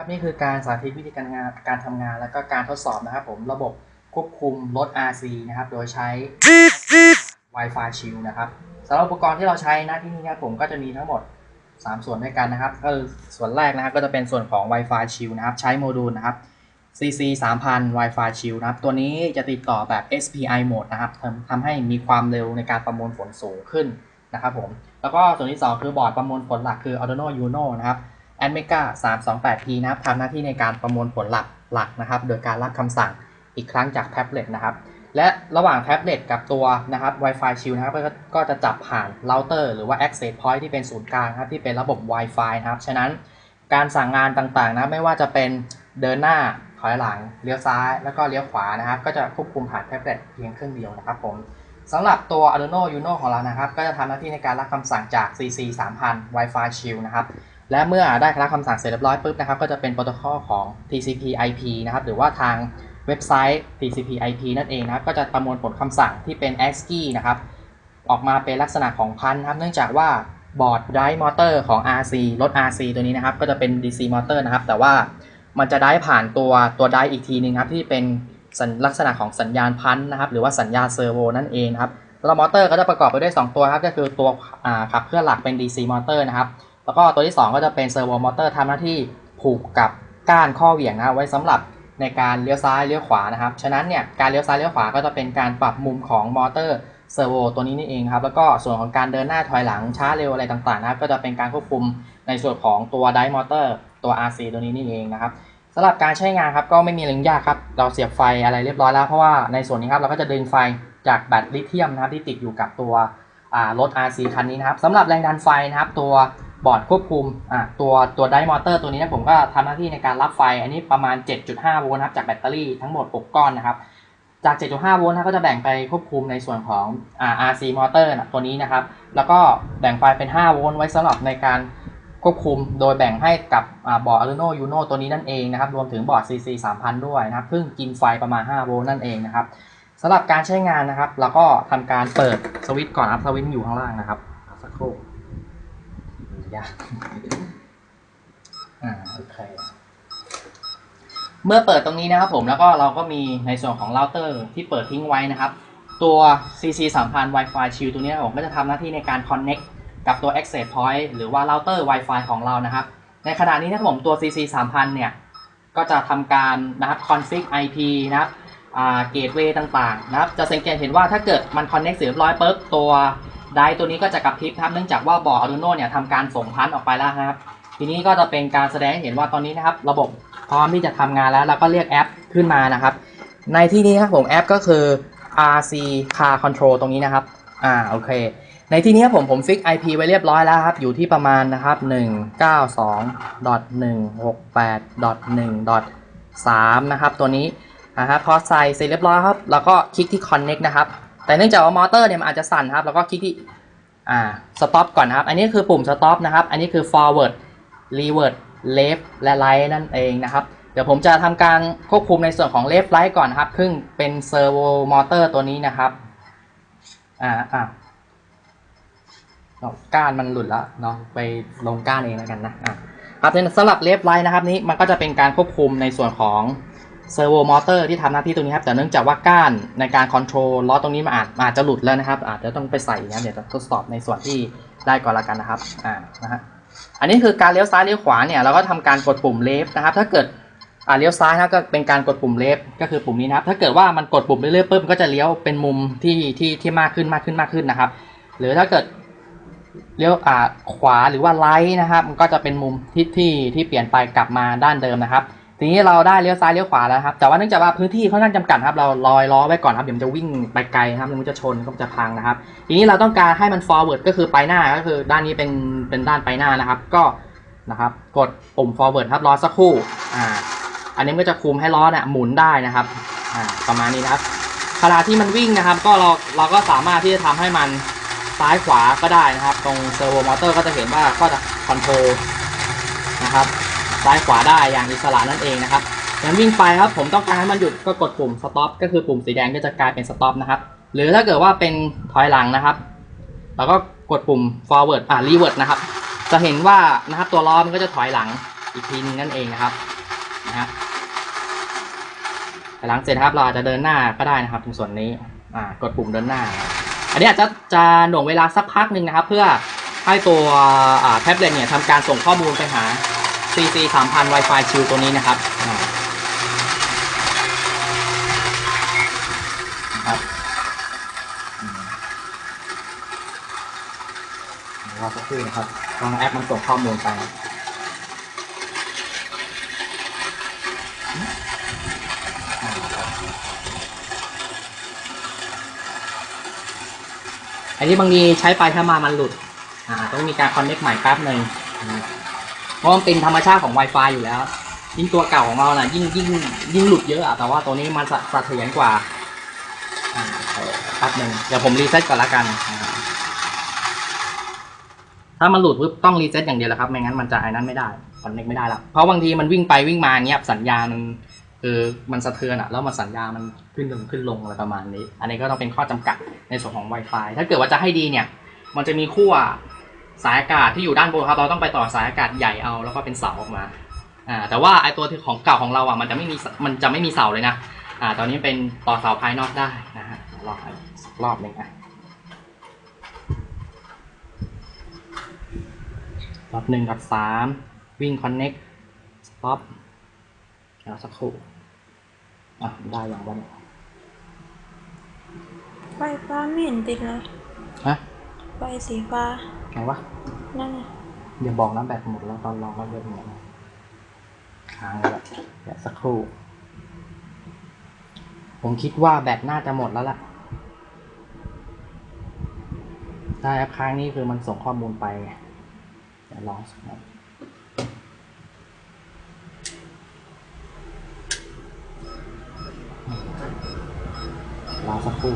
ครับนี่คือการสาธิตวิธีการงานการทำงานแล้วก็การทดสอบนะครับผมระบบควบคุมรถ RC นะครับ โดยใช้ Wi-Fi Shield นะครับสำหรับอุปกรณ์ที่เราใช้นะที่นี่นะครับผมก็จะมีทั้งหมด 3 ส่วนด้วยกันนะครับก็คือส่วนแรกนะครับก็จะเป็นส่วนของ Wi-Fi Shield นะครับ ใช้โมดูลนะครับ CC 3000 Wi-Fi Shield นะครับ ตัวนี้จะติดต่อแบบ SPI Mode นะครับทำทำให้มีความเร็วในการประมวลผลสูงขึ้นนะครับผมแล้วก็ส่วนที่ 2 คือบอร์ดประมวลผลหลักคือ Arduino Uno นะครับ a m e g a 328P นะครับทำหน้าที่ในการประมวลผลหลักหลักนะครับ โดยการรับคำสั่งอีกครั้งจากแท็บเล็ตนะครับ และระหว่างแท็บเล็ตกับตัวนะครับ Wi-Fi Shield นะครับก็ก็จะจับผ่านเราเตอร์หรือว่า Access Point ที่เป็นศูนย์กลางครับที่เป็นระบบ Wi-Fi นะครับ ฉะนั้นการสั่งงานต่างๆนะไม่ว่าจะเป็นเดินหน้าถอยหลังเลี้ยวซ้ายแล้วก็เลี้ยวขวานะครับ ก็จะควบคุมผ่านแท็บเล็ตเพียงเครื่องเดียวนะครับผมสำหรับตัว Arduino Uno ของเรานะครับ ก็จะทำหน้าที่ในการรับคำสั่งจาก CC 3000 Wi-Fi Shield นะครับ และเมื่อได้รับคำสั่งเสร็จเรียบร้อยปุ๊บนะครับ ก็จะเป็นโปรโตคอลของ TCP/IP นะครับ หรือว่าทางเว็บไซต์ TCP/IP นั่นเองนะครับ ก็จะประมวลผลคำสั่งที่เป็น ASCII นะครับ ออกมาเป็นลักษณะของพันธ์ครับ เนื่องจากว่าบอร์ดไดมอเตอร์ของ RC รถ RC ตัวนี้นะครับ ก็จะเป็น DC มอเตอร์นะครับ แต่ว่ามันจะได้ผ่านตัวตัวไดอีกทีนึงครับ ที่เป็นสัญลักษณะของสัญญาณพันธ์นะครับ หรือว่าสัญญาณเซอร์โวนั่นเองครับตัวมอเตอร์ก็จะประกอบไปด้วย 2 ตัวครับ ก็คือตัวขับเคลื่อนหลักเป็น DC มอเตอร์นะครับ แล้วก็ตัวที่ 2 ก็จะเป็นเซอร์โวมอเตอร์ทำหน้าที่ผูกกับก้านข้อเหวี่ยงนะครับไว้สำหรับในการเลี้ยวซ้ายเลี้ยวขวานะครับ ฉะนั้นเนี่ยการเลี้ยวซ้ายเลี้ยวขวาก็จะเป็นการปรับมุมของมอเตอร์เซอร์โวตัวนี้นี่เองครับ แล้วก็ส่วนของการเดินหน้าถอยหลังช้าเร็วอะไรต่างๆนะครับ ก็จะเป็นการควบคุมในส่วนของตัวไดมอเตอร์ตัว RC ตัวนี้นี่เองนะครับสำหรับการใช้งานครับก็ไม่มีอะไรยากครับ เราเสียบไฟอะไรเรียบร้อยแล้ว เพราะว่าในส่วนนี้ครับเราก็จะดึงไฟจากแบตลิเธียมนะครับที่ติดอยู่กับตัวอ่ารถ RC คันนี้นะครับสำหรับแรงดันไฟนะครับตัว บอร์ดควบคุมอ่าตัวตัวไดมอเตอร์ตัวนี้นะผมก็ทำหน้าที่ในการรับไฟ อันนี้ประมาณ 7.5 โวลต์นะครับจากแบตเตอรี่ทั้งหมด 6 ก้อนนะครับ จาก 7.5 โวลต์นะก็จะแบ่งไปควบคุมในส่วนของอ่า RC มอเตอร์ตัวนี้นะครับ แล้วก็แบ่งไฟเป็น 5 โวลต์ไว้สำหรับในการควบคุมโดยแบ่งให้กับอบอร์ด Arduino Uno ตัวนี้นั่นเองนะครับ รวมถึงบอร์ด CC 3000 ด้วยนะครับซึ่งกินไฟประมาณ 5 โวลต์นั่นเองนะครับสำหรับการใช้งานนะครับ เราก็ทำการเปิดสวิตช์ก่อนครับสวิตช์อยู่ข้างล่างนะครับสักครู่ ยากอ่าโอเคเมื่อเปิดตรงนี้นะครับผมแล้วก็เราก็มีในส่วนของเราเตอร์ที่เปิดทิ้งไว้นะครับ ตัว CC 3000 Wi-Fi Shield ตัวนี้ผมก็จะทำหน้าที่ในการ Connect กับตัว Access Point หรือว่าเราเตอร์ Wi-Fi ของเรานะครับ ในขณะนี้นะครับผมตัว CC 3000เนี่ย ก็จะทำการนะครับ config IP นะครับเกตเวย์ต่างๆนะครับ จะสังเกตเห็นว่าถ้าเกิดมันคอนเน็กเสร็จเรียบร้อยปุ๊บตัว ไดตัวนี้ก็จะกระพริบครับเนื่องจากว่าบอร์ด Arduino เนี่ยทำการส่งพันธุ์ออกไปแล้วครับ ทีนี้ก็จะเป็นการแสดงให้เห็นว่าตอนนี้นะครับ ระบบพร้อมที่จะทำงานแล้วแล้วก็เรียกแอปขึ้นมานะครับ ในที่นี้ครับผมแอปก็คือ RC Car Control ตรงนี้นะครับอ่าโอเค ในที่นี้ผมผมฟิก IP ไว้เรียบร้อยแล้วครับ อยู่ที่ประมาณนะครับ 192.168.1.3 นะครับ ตัวนี้นะครับพอใส่เสร็จเรียบร้อยครับ แล้วก็คลิกที่ connect นะครับ แต่เนื่องจากว่ามอเตอร์เนี่ยมันอาจจะสั่นครับ แล้วก็คลิกที่อ่า stop ก่อนครับ อันนี้คือปุ่ม stop นะครับ อันนี้คือ forward revert left และ right นั่นเองนะครับ เดี๋ยวผมจะทำการควบคุมในส่วนของ left right ก่อนครับซึ่งเป็น servo motor ตัวนี้นะครับอ่าอ่าก้านมันหลุดแล้วเนาะไปลงก้านเองแล้วกันนะอะครับสำหรับ left right นะครับนี้มันก็จะเป็นการควบคุมในส่วนของ เซอร์โวมอเตอร์ที่ทำหน้าที่ตรงนี้ครับ แต่เนื่องจากว่าก้านในการคอนโทรลล้อตรงนี้มันอาจอาจจะหลุดแล้วนะครับ อาจจะต้องไปใส่นะเดี๋ยวจะทดสอบในส่วนที่ได้ก่อนละกันนะครับอ่านะฮะอันนี้คือการเลี้ยวซ้ายเลี้ยวขวาเนี่ยเราก็ทำการกดปุ่มเลฟนะครับ ถ้าเกิดอ่าเลี้ยวซ้ายนะก็เป็นการกดปุ่มเลฟก็คือปุ่มนี้นะครับ ถ้าเกิดว่ามันกดปุ่มเรื่อยๆปุ๊บมันก็จะเลี้ยวเป็นมุมที่ที่ที่มากขึ้นมากขึ้นมากขึ้นนะครับ หรือถ้าเกิดเลี้ยวอ่าขวาหรือว่าไลท์นะครับ มันก็จะเป็นมุมที่ที่ที่เปลี่ยนไปกลับมาด้านเดิมนะครับ ทีนี้เราได้เลี้ยวซ้ายเลี้ยวขวาแล้วครับแต่ว่าเนื่องจากว่าพื้นที่ค่อนข้างจำกัดครับ เราลอยล้อไว้ก่อนครับเดี๋ยวมันจะวิ่งไปไกลครับมันจะชนก็จะพังนะครับ ทีนี้เราต้องการให้มัน forward ก็คือไปหน้าก็คือด้านนี้เป็นเป็นด้านไปหน้านะครับ ก็นะครับ กดปุ่ม forward ครับรอสักครู่อ่าอันนี้ก็จะคุมให้ล้อเนี่ยหมุนได้นะครับอ่าประมาณนี้นะครับขณะที่มันวิ่งนะครับ ก็เราเราก็สามารถที่จะทำให้มันซ้ายขวาก็ได้นะครับ ตรงเซอร์โวมอเตอร์ก็จะเห็นว่าก็จะคอนโทรลนะครับ ซ้ายขวาได้อย่างอิสระนั่นเองนะครับงั้นวิ่งไปครับผมต้องการให้มันหยุดก็กดปุ่ม stop ก็คือปุ่มสีแดงก็จะกลายเป็น stop นะครับหรือถ้าเกิดว่าเป็นถอยหลังนะครับเราก็กดปุ่ม forward อ่า revert นะครับจะเห็นว่านะครับตัวล้อมันก็จะถอยหลังอีกทีนึงนั่นเองนะครับนะฮะหลังเสร็จครับเราอาจจะเดินหน้าก็ได้นะครับตรงส่วนนี้อ่ากดปุ่มเดินหน้า อันนี้อาจจะจะหน่วงเวลาสักพักหนึ่งนะครับ เพื่อให้ตัวแท็บเล็ตเนี่ยทำการส่งข้อมูลไปหา CC 3000 Wi-Fi ชิลตัวนี้นะครับนะครับอืมเดี๋ยวรอสักครู่นะครับลองแอปมันส่งข้อมูลไปอันนี้บางทีใช้ไปถ้ามามันหลุด อ่า ต้องมีการคอนเน็กใหม่แป๊บหนึ่ง เพราะมันเป็นธรรมชาติของ Wi-Fi อยู่แล้ว ยิ่งตัวเก่าของเราน่ะยิ่งยิ่งยิ่งหลุดเยอะอะแต่ว่าตัวนี้มันสะสะเทือนกว่าแป๊บหนึ่งเดี๋ยวผมรีเซ็ตก่อนละกัน ถ้ามันหลุดปุ๊บต้องรีเซ็ตอย่างเดียวแหละครับไม่งั้นมันจะไอ้นั้นไม่ได้คอนเน็กไม่ได้ละเพราะบางทีมันวิ่งไปวิ่งมาเงี้ยสัญญาณมันคือมันสะเทือนอะแล้วมันสัญญาณมันขึ้นลงขึ้นลงอะไรประมาณนี้ อันนี้ก็ต้องเป็นข้อจำกัดในส่วนของ Wi-Fi ถ้าเกิดว่าจะให้ดีเนี่ย มันจะมีขั้ว สายอากาศที่อยู่ด้านบนครับ เราต้องไปต่อสายอากาศใหญ่เอาแล้วก็เป็นเสาออกมาอ่าแต่ว่าไอตัวที่ของเก่าของเราอะมันจะไม่มีมันจะไม่มีเสาเลยนะอ่าตอนนี้เป็นต่อเสาภายนอกได้นะฮะรอบสักรอบหนึ่งอะรอบหนึ่งกับสามวิ่งคอนเน็กสต็อปแล้วสักครู่อะได้อย่างวันยไฟฟ้าไม่เห็นติดเลยฮะ ไฟสีฟ้าไงวะ นั่นไงอย่าบอกนะแบตหมดแล้วตอนลองแล้วเลือดหมดนะค้างแล้วเดี๋ยวสักครู่ ผมคิดว่าแบตน่าจะหมดแล้วล่ะได้ครับค้างนี้คือมันส่งข้อมูลไปไงเดี๋ยวลองสักหน่อยรอสักครู่